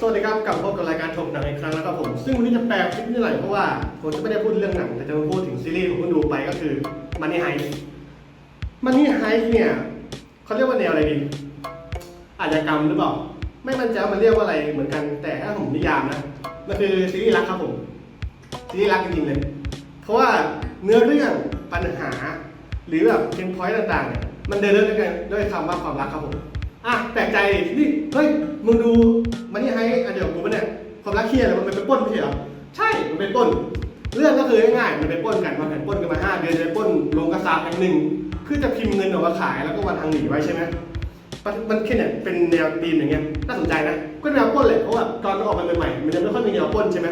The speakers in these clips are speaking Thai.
สวัสดีครับกลับพบกับรายการถกหนังอีกครั้งแล้วครับผม ซึ่งวันนี้จะแปลคลิปนิดหน่อยเพราะว่าผมจะไม่ได้พูดเรื่องหนัง แต่จะมาพูดถึงซีรีส์ที่ผมเพิ่งดูไปก็คือ Money Heist Money Heist เนี่ยเขาเรียกว่าแนวอะไรดีอาชญากรรมหรือเปล่า ไม่มั่นใจว่ามันเรียกว่าอะไรเหมือนกัน แต่ถ้าผมนิยามนะมันคือซีรีส์รักครับผมซีรีส์รักจริงๆเลย เพราะว่าเนื้อเรื่องปัญหา หรือแบบเพนพอยต์ต่างๆเนี่ยมันเดินเรื่องด้วยกันด้วยคำว่าความรักครับผม อะแปลกใจดินี่เฮ้ยมึงดูมันนี่ไฮอันเดียวกับกูปะเนี่ยความรักเคียอะไรมันเป็นปล้นไม่ใช่เหรอใช่มันเป็นปล้น เรื่องก็คือง่ายๆมันเป็นปล้นกันมาแผนปล้นกันมาห้าเดือนจะไปปล้นโรงกระสาแห่งหนึ่งเพื่อจะพิมพ์เงินออกมาขายแล้วก็วันทางหนีไว้ใช่ไหมมันแค่เนี่ยเป็นแนวธีมอย่างเงี้ยน่าสนใจนะ ก็แนวปล้นแหละเพราะว่าตอนมันออกมาใหม่ๆมันยังไม่ค่อยมีแนวปล้นใช่ไหม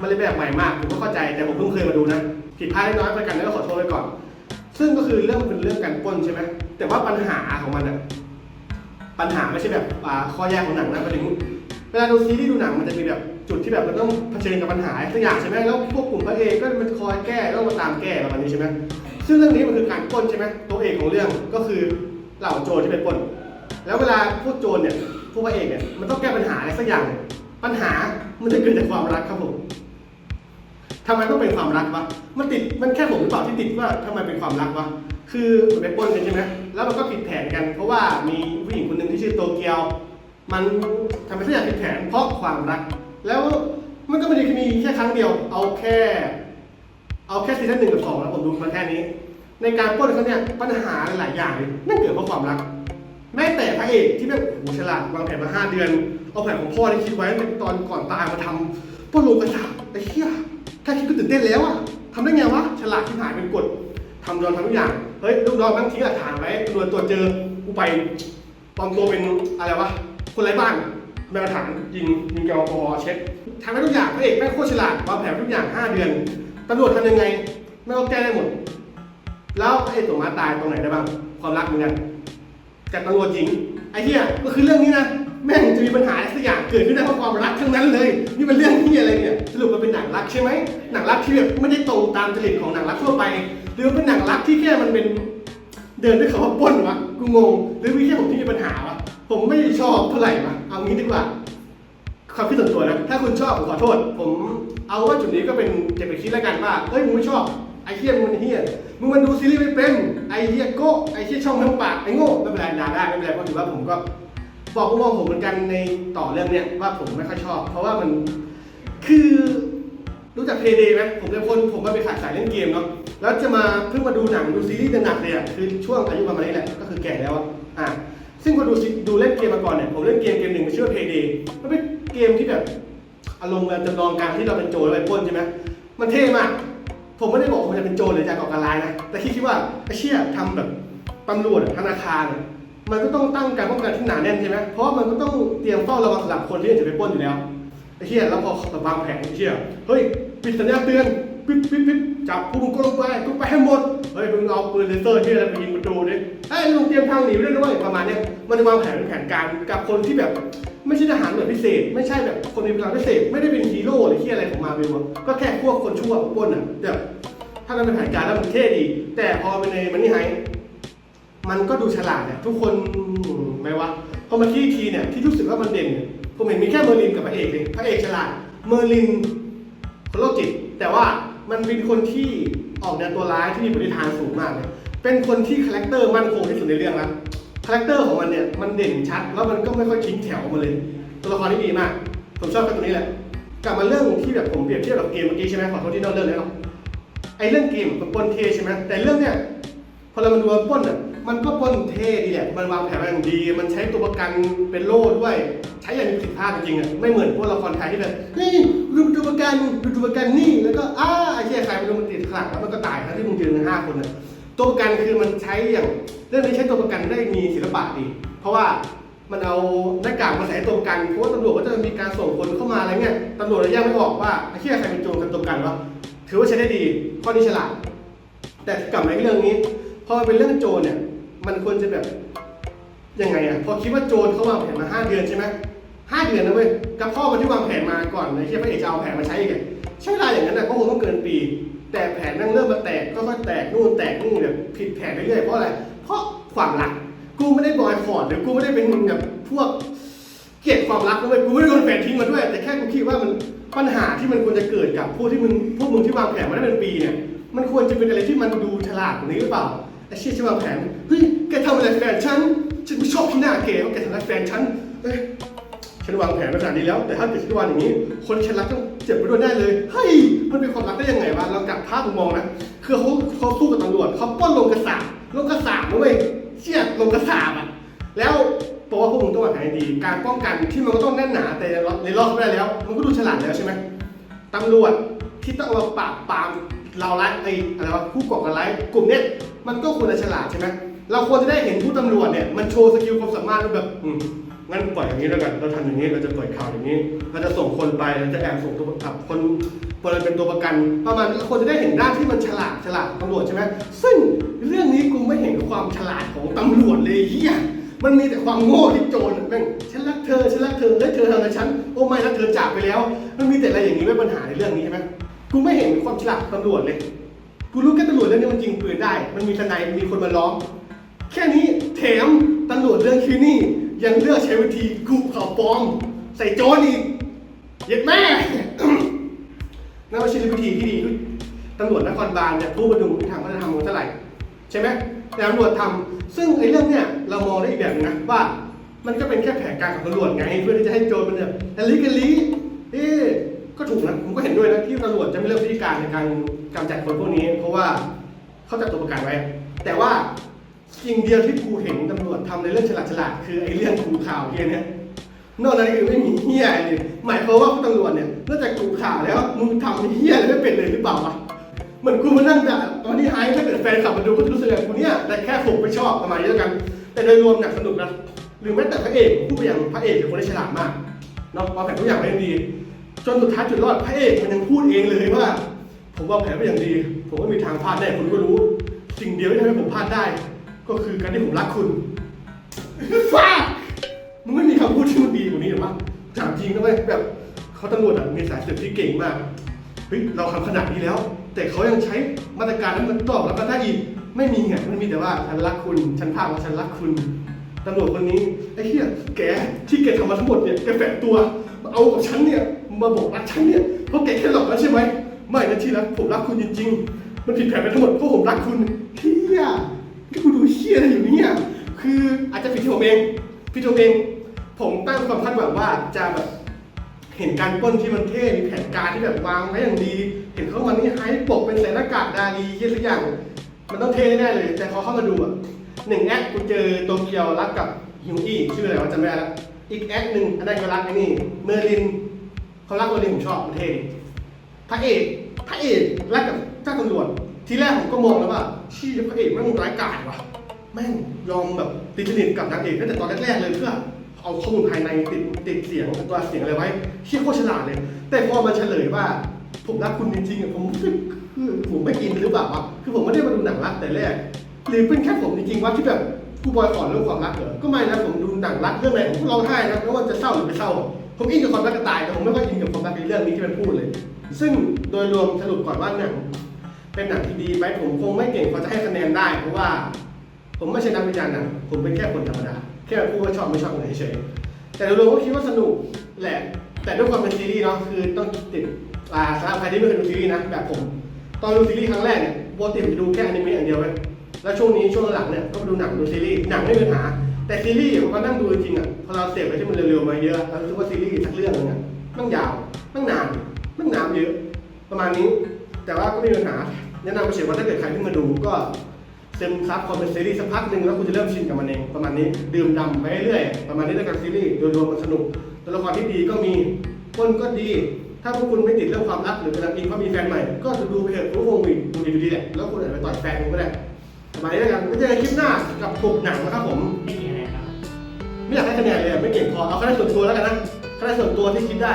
มันเลยแบบใหม่มากผมก็เข้าใจแต่ผมเพิ่งเคยมาดูนะผิดพลาดเล็กน้อยไปกันแล้วก็ขอโทษไว้ก่อน ซึ่งก็คือเรื่องมันเป็นเรื่องการปล้นใช่ไหมแต่ว่าปัญหาของมันอะ ปัญหาไม่ใช่แบบอ่าข้อแยกของหนังนะหมายถึงเวลาดูซีรีส์ดูหนังมันจะมีแบบจุดที่แบบมันต้องเผชิญกับปัญหาสักอย่างใช่ไหมแล้วพวกกลุ่มพระเอกก็มันคอยแก้แล้วมาตามแก้ประมาณนี้ใช่ไหมซึ่งเรื่องนี้มันคือการปล้นใช่ไหมตัวเอกของเรื่องก็คือเหล่าโจรที่เป็นปล้น แล้วเวลาพวกโจรเนี่ยพวกพระเอกเนี่ยมันต้องแก้ปัญหาอะไรสักอย่าง ปัญหามันจะเกิดจากความรักครับผมทำไมต้องเป็นความรักวะมันติดมันแค่ผมหรือเปล่าที่ติดว่าทำไมเป็นความรักวะคือมันไปปล้นกันใช่ไหม แล้วมันก็ผิดแผนกัน เพราะว่ามีผู้หญิงคนหนึ่งที่ชื่อโตเกียว มันทำให้ทุกอย่างผิดแผนเพราะความรัก แล้วมันก็ไม่ได้มีแค่ครั้งเดียว เอาแค่ เอาแค่ซีซั่นหนึ่งกับสองแล้วผมดูมาแค่นี้ ในการปล้นครั้งเนี้ยปัญหาหลายอย่างเลยนั่นเกิดเพราะความรัก แม้แต่พระเอกที่แบบโหฉลาดวางแผนมาห้าเดือน เอาแผนของพ่อที่คิดไว้ในตอนก่อนตายมาทำปล้นโรงกระดาษไอ้เหี้ยแค่คิดก็ตื่นเต้นแล้วอะทำได้ไงวะฉลาดที่หายเป็นกฎ ทำยอมทำทุกอย่าง เฮ้ยลูกน้องนั่งทิ้งหลักฐานไว้ตำรวจตรวจเจอ กูไปปลอมตัวเป็นอะไรวะ คนไร้บ้านม่กระถางยิงยิงแกลกอฮอล์เช็ดทำให้ทุกอย่างพระเอกแม่งโคตรฉลาดวางแผนทุกอย่างห้าเดือนตำรวจทำยังไงไม่ก็แก้ได้หมด แล้วไอ้ตัวมาตายตรงไหนได้บ้าง ความรักเหมือนกันจากตำรวจหญิง ไอ้เหี้ยก็คือเรื่องนี้นะ แม่งจะมีปัญหาอะไรสักอย่างเกิดขึ้นได้เพราะความรักทั้งนั้นเลย นี่มันเรื่องที่อะไรเนี่ยสรุปมันเป็นหนังรักใช่ไหมหนังรักที่แบบไม่ได้ตรงตามจริตของหนังรักทั่วไป หรือว่าเป็นหนังรักที่แค่มันเป็นเดินด้วยคำว่าป้นวะกูงงหรือวิแค่ผมที่มีปัญหาวะผมไม่ชอบเท่าไหร่วะเอางี้ดีกว่าความคิดส่วนตัวนะถ้าคุณชอบผมขอโทษ ผมเอาว่าจุดนี้ก็เป็นเก็บไปคิดแล้วกันว่าเฮ้ยมึงไม่ชอบไอ้เฮี้ยมึงเฮี้ยมึงมันดูซีรีส์ไม่เป็นไอ้เฮี้ยโก้ไอ้เฮี้ยช่องทั้งปากไอ้โง่ไม่เป็นไรด่าได้ไม่เป็นไรเพราะถือว่าผมก็ บอกมุมมองผมเหมือนกันในต่อเรื่องเนี้ยว่าผมไม่ค่อยชอบ เพราะว่ามันคือรู้จักเพย์เดย์ไหมผมเป็นคนผมมาไปขาดสายเล่นเกมเนาะแล้วจะมาเพิ่งมาดูหนังดูซีรีส์หนักเลยอะคือช่วงอายุประมาณนี้แหละก็คือแก่แล้วอะอะซึ่งพอดูดูเล่นเกมมาก่อนเนี่ยผมเล่นเกมเกมหนึ่งชื่อว่า Payday มันเป็นเกมที่แบบอารมณ์แบบจำลองการที่เราเป็นโจรแล้วไปปล้นใช่ไหมมันเท่มากผมไม่ได้บอกผมจะเป็นโจรหรือจะก่อการร้ายนะแต่คิดว่าไอ้เชี่ยทำแบบตำรวจธนาคารอะ มันก็ต้องตั้งการป้องกันที่หนาแน่นใช่ไหมเพราะมันก็ต้องเตรียมเฝ้าระวังสำหรับคนที่จะไปปล้นอยู่แล้วไอ้เชี่ยแล้วพอเราวางแผนไอ้เชี่ยเฮ้ยปิดสัญญาณเตือนปิ๊บปิ๊บปิ๊บจับผู้มึงก็ลงไปก็ไปให้หมดเฮ้ยมึงเอาปืนเลเซอร์ที่อะไรไปยิงประตูดิเฮ้ยมึงเตรียมทางหนีไปด้วยด้วยประมาณเนี้ยมันจะวางแผนเป็นแผนการกับคนที่แบบ ไม่ใช่ทหารหน่วยพิเศษ ไม่ใช่แบบคนมีพลังพิเศษ ไม่ได้เป็นฮีโร่หรือที่อะไรของมาเวลก็แค่พวกคนชั่วพวกปล้นอะแบบถ้ามันเป็นแผนการแล้วมันเท่ดี แต่พอเป็นในมันนี่ไฮ มันก็ดูฉลาดเนี่ยทุกคนไหมวะพอมาที่ทีเนี่ยที่รู้สึกว่ามันเด่นเนี่ยผมเห็นมีแค่เมอร์ลินกับพระเอกเองพระเอกฉลาดเมอร์ลินคนโรคจิต แต่ว่ามันเป็นคนที่ออกแนวตัวร้ายที่มีปณิธานสูงมากเลยเป็นคนที่คาแรคเตอร์มั่นคงที่สุดในเรื่องล้วคาแรคเตอร์ของมันเนี่ยมันเด่นชัด แล้วมันก็ไม่ค่อยทิ้งแถวมาเลย ตัวละครที่ดีมาก ผมชอบแค่ตัวนี้แหละกลับมาเรื่องที่แบบผมเปรียบเทียบกับเกมเมื่อกี้ใช่ไหมขอโทษที่นอกเรื่องเลยเนาะไอ้เรื่องเกมมันปล้นเทใช่ไหมแต่เรื่องเนี่ยพอเรามาดูว่าปนอะ มันก็ปล้นเท่ดีแหละ มันวางแผนมาอย่างดี มันใช้ตัวประกันเป็นโล่ด้วย ใช้อย่างมีประสิทธิภาพจริงๆอะ ไม่เหมือนพวกละครไทยที่แบบนี่ดูตัวประกันดูตัวประกันนี่ แล้วก็อ้าไอ้เหี้ยใครไม่รู้มันติดขลังแล้วมันก็ตายทั้งที่มึงยืนกันห้าคนอะตัวประกันคือมันใช้อย่างเรื่องนี้ใช้ตัวประกันได้มีศิลปะดี เพราะว่ามันเอาหน้ากากมาใส่ตัวประกันเพราะว่าตำรวจก็จะมีการส่งคนเข้ามาอะไรเงี้ยตำรวจเลยแยกไม่ออกว่าไอ้ที่ใครเป็นโจรกับตัวประกันวะถือว่าใช้ได้ดีข้อนี้ฉลาด แต่กลับมาที่เรื่องนี้ พอเป็นเรื่องโจรเนี่ย มันควรจะแบบยังไงอะพอคิดว่าโจรเขาวางแผนมาห้าเดือนใช่ไหมห้าเดือนนะเว้ยกับพ่อมันที่วางแผนมาก่อนไอ้ที่พระเอกจะเอาแผนมาใช้กอะใช้เวลาอย่างนั้นนะก็คงต้องเกินปี แต่แผนนั่งเริ่มมาแตกก็ค่อยแตกนู่นแตกนี่แบบผิดแผนไปเรื่อยเพราะอะไรเพราะความรักกูไม่ได้บอยคอร์ดหรือกูไม่ได้เป็นแบบพวกเกลียดความรักด้วยกูไม่ได้โดนแฟนทิ้งมาด้วย แต่แค่กูคิดว่ามันปัญหาที่มันควรจะเกิดกับพวกที่มึงพวกมึงที่วางแผนมาได้เป็นปีเนี่ยมันควรจะเป็นอะไรที่มันดูฉลาดกว่านี้หรือเปล่า ไอ้เชี่ยที่วางแผนเฮ้ยแกทำอะไรแฟนฉันฉันไม่ชอบที่หน้าแกว่าแกทำอะไรแฟนฉันเอ้ยฉันวางแผนมาขนาดนี้แล้ว แต่ถ้าเกิดฉันวางอย่างนี้ คนฉันรักต้องเจ็บไปด้วยแน่เลยเฮ้ยมันเป็นความรักได้ยังไงวะเรากลับภาพมุมมองนะคือเขาเขาสู้กับตำรวจเขาป้นลงกระสาบลงกระสาบนะเว้ยเชี่ยลงกระสาบอะแล้วบอกว่าพวกมึงต้องวางแผนให้ดี การป้องกันที่มันก็ต้องแน่นหนาแต่ในรอบไม่ได้แล้วมันก็ดูฉลาดแล้วใช่ไหมตำรวจที่ต้องเอามาปราบปราม เราไล่ไอ้อะไรวะผู้ก่อการร้ายกลุ่มเนี้ยมันก็ควรจะฉลาดใช่ไหมเราควรจะได้เห็นผู้ตำรวจเนี่ยมันโชว์สกิลความสามารถแบบอืมงั้นปล่อยอย่างนี้แล้วกันเราทำอย่างนี้เราจะปล่อยข่าวอย่างนี้เราจะส่งคนไปเราจะแอบส่งตัวขับคนคนเป็นตัวประกันประมาณนี้เราควรจะได้เห็นด้านที่มันฉลาดฉลาดตำรวจใช่ไหมซึ่งเรื่องนี้กูไม่เห็นความฉลาดของตำรวจเลยเฮียมันมีแต่ความโง่ที่โจรแม่งฉันรักเธอฉันรักเธอเฮ้ยเธอทำอะไรฉันโอ้ไม่รักเธอจากไปแล้ว มันมีแต่อะไรอย่างนี้ไม่ปัญหาในเรื่องนี้ใช่ไหม กูไม่เห็นความฉลาดของตำรวจเลย กูรู้แค่ตำรวจเรื่องนี้มันจริงปืนได้ มันมีทนายมีคนมาล้อม แค่นี้แถมตำรวจเรื่องคิวนี่ ยังเลือกใช้วิธีกูข่าวปลอม ใส่โจรอีกเย็ดแม่นั่นไม่ใช่วิธีที่ดีตำรวจนครบาลเนี่ยผู้บรรดุทางวัฒนธรรมเท่าไหร่ใช่ไหมแต่ตำรวจทำซึ่งไอ้เรื่องเนี้ยเรามองได้อีกแบบนึงนะว่า มันก็เป็นแค่แผนการของตำรวจไง เพื่อที่จะให้โจรมันแบบอลิกะลิเอ๊ ก็ถูกนะผมก็เห็นด้วยนะที่ตำรวจจะไม่เลือกวิธีการในการกำจัดคนพวกนี้ เพราะว่าเขาจับตัวประกันไว้ แต่ว่าสิ่งเดียวที่กูเห็นตำรวจทำในเรื่องฉลาดฉลาดคือไอ้เรื่องกูข่าวเฮียเนี่ยนอกนั้นคือไม่มีเฮียเลยหมายความว่าผู้ตำรวจเนี่ยนอกจากกูข่าวแล้วมึงทำเฮียอะไรไม่เป็นเลยหรือเปล่าวะเหมือนกูมานั่งด่าตอนนี้ไอ้ถ้าเกิดแฟนขับมาดูก็รู้สึกแบบกูเนี่ยแต่แค่ผมไม่ชอบประมาณนี้แล้วกัน แต่โดยรวมหนักสนุกนะหรือแม้แต่พระเอกผู้เป็นอย่างพระเอกเป็นคนที่ฉลาดมากเนาะวางแผนทุกอย่างไว้ดี จนสุดท้ายจุดรอดพระเอกมันยังพูดเองเลยว่า ผมวางแผนไว้อย่างดี ผมไม่มีทางพลาดแน่คุณก็รู้ สิ่งเดียวที่ทำให้ผมพลาดได้ ก็คือการที่ผมรักคุณฟ้ามึงไม่มีคำพูดที่มันดีกว่านี้หรอวะถามจริงนะเว้ยแบบเขาตำรวจอะมีสายสืบที่เก่งมากเฮ้ยเราทำขนาดนี้แล้ว แต่เขายังใช้มาตรการนั้นมันตอบรับกันได้อีกไม่มีไงมันมีแต่ว่าฉันรักคุณ ฉันพาว่าฉันรักคุณตำรวจคนนี้ไอ้เหี้ยแกที่แกทำมาทั้งหมดเนี่ยแกแฝงตัวมาเอากับฉันเนี่ย มาบอกรักฉันเนี่ยเพราะแกแค่หลอกแล้วใช่ไหมไม่นะที่รักผมรักคุณจริงๆ มันผิดแผนไปทั้งหมดเพราะผมรักคุณเฮียที่คุณดูเฮียอะไรอยู่เนี่ยคืออาจจะผิดที่ผมเองผิดที่ผมเอง ผมตั้งความคาดหวังว่าจะแบบเห็นการปล้นที่มันเท่มีแผนการที่แบบวางไว้อย่างดี เห็นเขามานี่ไฮปกเป็นใส่หน้ากากดาลีเยี่ยสักอย่าง มันต้องเท่แน่เลย แต่พอเข้ามาดูอะหนึ่งแอคกูเจอโตเกียวรักกับฮิวอี้ชื่ออะไรวะจำไม่ได้ละอีกแอคหนึ่งอันนั้นก็รักไอ้นี่เมอร์ลิน เขารักเมอร์ลินผมชอบมันเท่พระเอกพระเอกรักกับเจ้าตำรวจทีแรกผมก็มองแล้วว่าชี้พระเอกแม่งร้ายกาจว่ะแม่งยอมแบบติดสนิทกับนางเอกตั้งแต่ตอนแรกๆเลยเพื่อเอาข้อมูลภายในติดติดเสียงตัวเสียงอะไรไว้เชี่ยโคตรฉลาดเลย แต่พอมาเฉลยว่า ผมรักคุณจริงๆอะผมคือผมไม่อินหรือเปล่าวะคือผมไม่ได้มาดูหนังรักแต่แรก หรือเป็นแค่ผมจริงๆว่าที่แบบกูบอยขอเรื่องความรักเหรอก็ไม่นะผมดูหนังรักเรื่องไหนผมก็ร้องไห้นะไม่ว่าจะเศร้าหรือไม่เศร้า ผมอินกับความรักจะตายแต่ผมไม่ค่อยอินกับความรักในเรื่องนี้ที่มันพูดเลย ซึ่งโดยรวมสรุปก่อนว่าหนังเป็นหนังที่ดีไหมผมคงไม่เก่งพอจะให้คะแนนได้ เพราะว่า ผมไม่ใช่นักวิจารณ์หนังผมเป็นแค่คนธรรมดาแค่พูดว่าชอบไม่ชอบอะไรเฉยๆแต่โดยรวมก็คิดว่าสนุกแหละ แต่ด้วยความเป็นซีรีส์เนาะคือต้องติดอ่าสำหรับใครที่ไม่เคยดูซีรีส์นะแบบผมตอนดูซีรีส์ครั้งแรกเนี่ยปกติผมจะดูแค่อนิเมะอย่างเดียวเลยแล้วช่วงนี้ช่วงหลังเนี่ยก็ดูหนังดูซีรีส์หนังไม่มีปัญหา แต่ซีรีส์ผมก็นั่งดูจริงอะพอเราเสพอะไรที่มันเร็วๆมาเยอะแล้วรู้สึกว่าซีรีส์สักเรื่องนึงอะมันยาวมันนานมันนานเยอะ ประมาณนี้ แต่ว่าก็ไม่มีปัญหาแนะนำไปเฉยว่าถ้าเกิดใครเพิ่งมาดูก็ซึมซับความเป็นซีรีส์สักพักหนึ่งแล้วคุณจะเริ่มชินกับมันเองประมาณนี้ ดื่มดำไปเรื่อยๆประมาณนี้แล้วกับซีรีส์โดยรวมมันสนุกตัวละครที่ดีก็มีคนก็ดี ถ้าพวกคุณไม่ติดเรื่องความรักหรือกำลังอินเพราะมีแฟนใหม่ ก็จะดูไปเถอะรู้วงวิดูดีๆแหละแล้วคุณอาจจะไปต่อยแฟนคุณก็ได้ประมาณนี้แล้วกันไว้เจอกันคลิปหน้ากับถูกหนังนะครับผม ไม่อยากให้คะแนนเลยอะไม่เก่งพอเอาคะแนนส่วนตัวแล้วกันนะคะแนนส่วนตัวที่คิดได้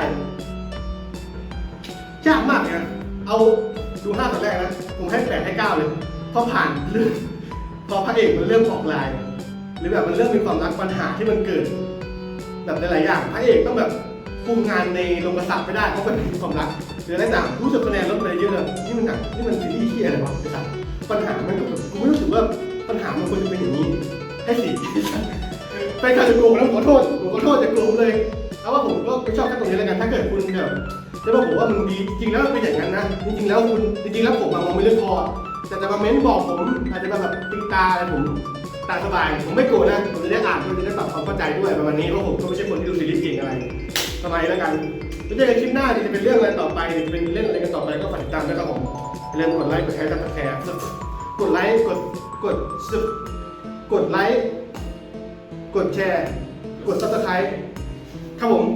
ยากมากเลยนะเอาดูห้าตอนแรกนะผมให้แปดให้เก้าเลยพราะผ่านเรื่องพอพระเอกมันเริ่มออกลายหรือแบบมันเริ่มมีความรักปัญหาที่มันเกิด แบบหลายๆอย่างพระเอกต้องแบบคุมงานในโรงกระสับไม่ได้เพราะมันมีความรักหรืออะไรต่างรู้สึกคะแนนลดไปเยอะเลยนี่มันหนักนี่มันซีรีส์ที่อะไรวะปัญหามันแบบกูไม่รู้สึกว่าปัญหามันควรจะเป็นอย่างนี้ให้สิ ไปการจะโกงแล้วขอโทษผมขอโทษอย่าโกงเลยเอาว่าผมก็ไม่ชอบแค่ตรงนี้แล้วกันถ้าเกิดคุณแบบจะมาบอกว่ามึงดีจริงแล้วเป็นอย่างนั้นนะจริงๆแล้วคุณจริงๆแล้วผมมองไม่เรื่องพอแต่จะมาเม้นบอกผมอาจจะมาแบบตีตาอะไรผมตาสบาย ผมไม่โกรธนะผมจะได้อ่านผมจะได้ปรับความเข้าใจด้วยประมาณนี้เพราะผมก็ไม่ใช่คนที่ดูซีรีส์เก่งอะไรสบายแล้วกันแล้วเจอกันคลิปหน้าจะเป็นเรื่องอะไรต่อไปจะเป็นเล่นอะไรกันต่อไปก็ฝากติดตามด้วยครับผมอย่าลืมกดไลค์กดแชร์กดแชร์กดไลค์กดกดกดไลค์ กดแชร์ กดซับสไครต์ครับผม